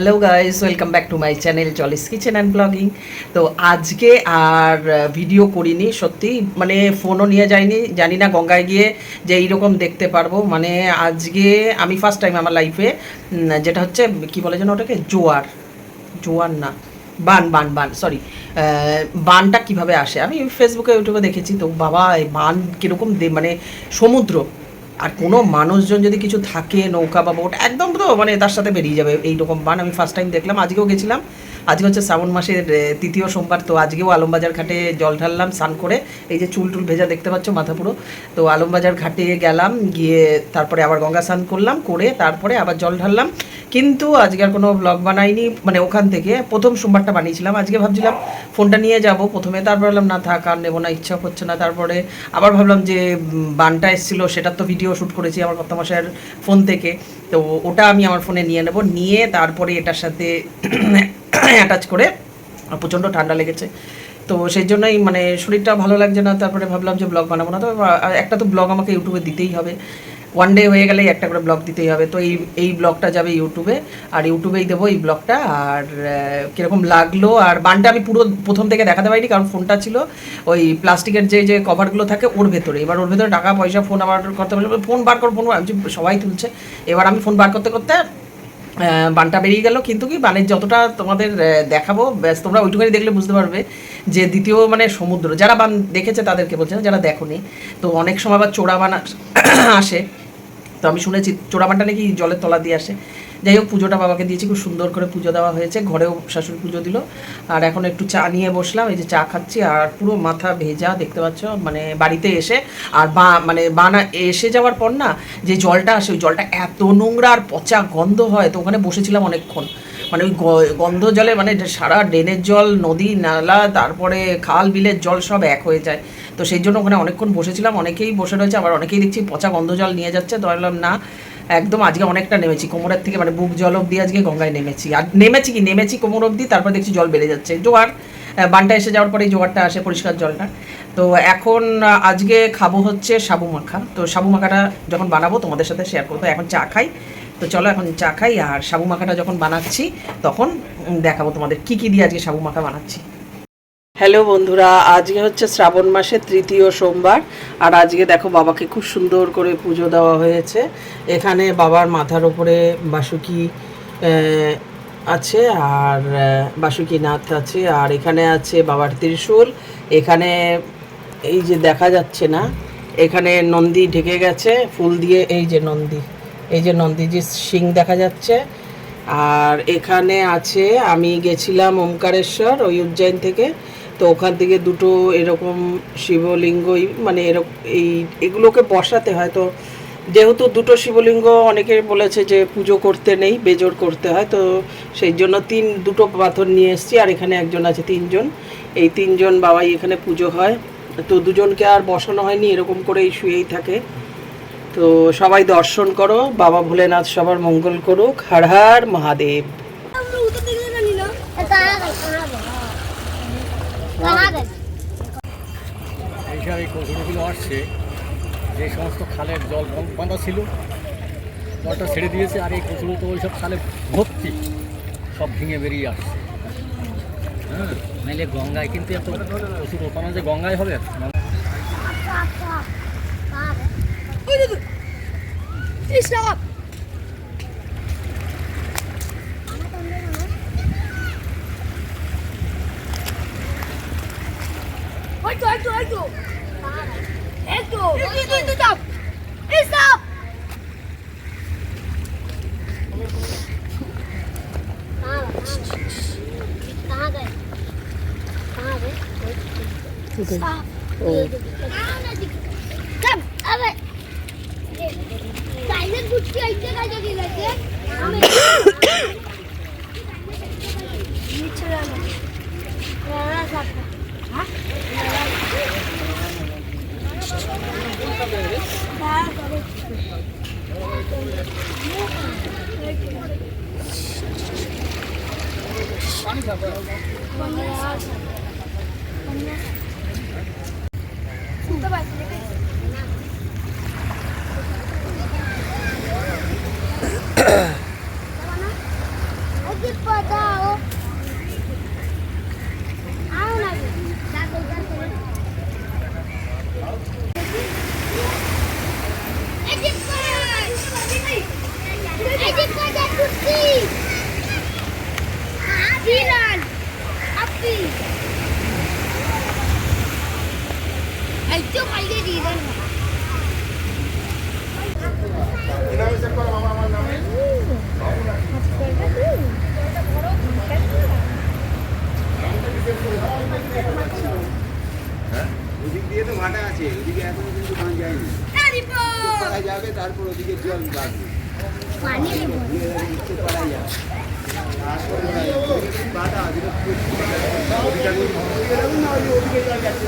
Hello guys welcome back to my channel চলিস kitchen and blogging তো আজকে আর video করিনি, সত্যি। মানে ফোনও নিয়ে যাইনি, জানি না গঙ্গায় গিয়ে যে এইরকম দেখতে পারব। মানে আজকে আমি ফার্স্ট টাইম আমার লাইফে যেটা হচ্ছে, কি বলে যেন ওটাকে? জোয়ার। জোয়ার না। বান বান বান সরি বানটা কীভাবে আসে? আমি ফেসবুকে ইউটিউবে দেখেছি। তো বাবা বান কীরকম মানে সমুদ্র। আর কোনো মানুষজন যদি কিছু থাকে, নৌকা বা বোট একদম তো মানে তার সাথে বেরিয়ে যাবে এইরকম। বান আমি ফার্স্ট টাইম দেখলাম, আজকেও গেছিলাম। আজকে হচ্ছে শ্রাবণ মাসের তৃতীয় সোমবার, তো আজকেও আলমবাজার ঘাটে জল ঢাললাম, স্নান করে এই যে চুল টুল ভেজা দেখতে পাচ্ছ মাথা পুরো তো আলমবাজার ঘাটে গেলাম, গিয়ে তারপরে আবার গঙ্গা স্নান করলাম, করে তারপরে আবার জল ঢাললাম। কিন্তু আজকে আর কোনো ব্লগ বানাইনি মানে ওখান থেকে প্রথম সোমবারটা বানিয়েছিলাম। আজকে ভাবছিলাম ফোনটা নিয়ে যাব, প্রথমে তারপর ভাবলাম, না থাক, আর নেব না, ইচ্ছা হচ্ছে না। তারপরে আবার ভাবলাম যে বানটা এসেছিল, সেটার তো ভিডিও শ্যুট করেছি আমার কত মাসের ফোন থেকে। তো ওটা আমি আমার ফোনে নিয়ে নেব। নিয়ে তারপরে এটার সাথে অ্যাটাচ করে। প্রচণ্ড ঠান্ডা লেগেছে। তো সেই জন্যই মানে শরীরটা ভালো লাগছে না, তারপরে ভাবলাম যে ব্লগ বানাবো না। তো একটা তো ব্লগ আমাকে ইউটিউবে দিতেই হবে। ওয়ান ডে হয়ে গেলেই একটা করে ব্লগ দিতেই হবে। তো এই এই ব্লগটা যাবে ইউটিউবে আর ইউটিউবেই দেবো এই ব্লগটা আর কীরকম লাগল, আর বানটা আমি পুরো প্রথম থেকে দেখাতে পারিনি, কারণ ফোনটা ছিল ওই প্লাস্টিকের যে যে কভারগুলো থাকে ওর ভেতরে। এবার ওর ভেতরে টাকা, পয়সা ফোন আবার করতে পারছি ফোন বার কর ফোন সবাই তুলছে। এবার আমি ফোন বার করতে করতে বানটা বেরিয়ে গেল। কিন্তু কি বানের যতটা তোমাদের দেখাবো, ব্যাস, তোমরা ওইটুখানি দেখলে বুঝতে পারবে যে দ্বিতীয় মানে সমুদ্র, যারা বান দেখেছে তাদেরকে বলছে যারা দেখোনি। তো অনেক সময় আবার চোরা বান আসে। তো আমি শুনেছি চোরা বানটা নাকি জলের তলা দিয়ে আসে। যাই হোক, পুজোটা বাবাকে দিয়েছি, খুব সুন্দর করে পুজো দেওয়া হয়েছে, ঘরেও শাশুড়ি পুজো দিল। আর এখন একটু চা নিয়ে বসলাম, এই যে চা খাচ্ছি, আর পুরো মাথা ভেজা, দেখতে পাচ্ছ মানে বাড়িতে এসে, আর বা মানে বানা, এসে যাওয়ার পর না, যে জলটা আসে, ওই জলটা এত নোংরা আর পচা গন্ধ হয়, তো ওখানে বসেছিলাম অনেকক্ষণ। মানে ওই গন্ধ জলে মানে সারা ড্রেনের জল, নদী, নালা, তারপরে খাল, বিলের জল সব এক হয়ে যায়। তো সেই জন্য ওখানে অনেকক্ষণ বসেছিলাম, অনেকেই বসে রয়েছে, আবার অনেকেই দেখছি পচা গন্ধ জল নিয়ে যাচ্ছে, তো না একদম আজকে অনেকটা নেমেছি, কোমরের থেকে মানে বুক জল অব্দি আজকে গঙ্গায় নেমেছি। আর নেমেছি কি? নেমেছি কোমর অব্দি, তারপর দেখছি জল বেড়ে যাচ্ছে। জোয়ার বানটা এসে যাওয়ার পরেই জোয়ারটা আসে পরিষ্কার জলটা। তো এখন আজকে খাব হচ্ছে সাবু মাখা। তো সাবু মাখাটা যখন বানাবো তোমাদের সাথে শেয়ার করব। এখন চা খাই। তো চলো এখন চা খাই। আর সাবু মাখাটা যখন বানাচ্ছি, তখন দেখাবো তোমাদের কি কি দিয়ে আজকে সাবু মাখা বানাচ্ছি। হ্যালো বন্ধুরা, আজকে হচ্ছে শ্রাবণ মাসের তৃতীয় সোমবার, আর আজকে দেখো বাবাকে খুব সুন্দর করে পুজো দেওয়া হয়েছে। এখানে বাবার মাথার ওপরে বাসুকি আছে, আর বাসুকি নাথ আছে, আর এখানে আছে বাবার ত্রিশূল। এখানে এই যে দেখা যাচ্ছে না, এখানে নন্দী ঢেকে গেছে, ফুল দিয়ে, এই যে নন্দী, এই যে নন্দীজির শিং দেখা যাচ্ছে। আর এখানে আছে, আমি গেছিলাম ওমকারেশ্বর, ওই উজ্জয়ন থেকে। তো ওখান থেকে দুটো এরকম শিবলিঙ্গই মানে এরকম এই এগুলোকে বসাতে হয়। তো যেহেতু দুটো শিবলিঙ্গ অনেকে বলেছে যে পুজো করতে নেই বেজোর করতে হয় তো সেই জন্য তিন দুটো পাথর নিয়ে এসেছি আর এখানে একজন আছে তিনজন। এই তিনজন বাবাই এখানে পুজো হয়। তো দুজনকে আর বসানো হয়নি এরকম করেই শুয়েই থাকে। তো সবাই দর্শন করো বাবা ভোলেনাথ সবার মঙ্গল করুক। হর হর মহাদেব। এইসব এই কৌশলগুলো আসছে, যে সমস্ত খালের জল বাঁধা ছিল, জলটা ছেড়ে দিয়েছে, আর এই কৌশল তো ওই সব খালে ভর্তি, সব ভেঙে বেরিয়ে আসছে। হ্যাঁ নাইলে গঙ্গায় কিন্তু এত প্রচুর ওখানে যে গঙ্গায় হবে একটু একটু একটু একটু একটু একটু স্টপ স্টপ कहाँ गए कहाँ गए स्टॉप Thank you. কালকেও কালকে দিয়ে দেন ওদিক দিয়ে তো ভাটা আছে ওদিকে এখনও কিন্তু পান যায়নি পাড়া যাবে তারপর ওদিকে জল বাড়বে পানি পাড়া যাচ্ছে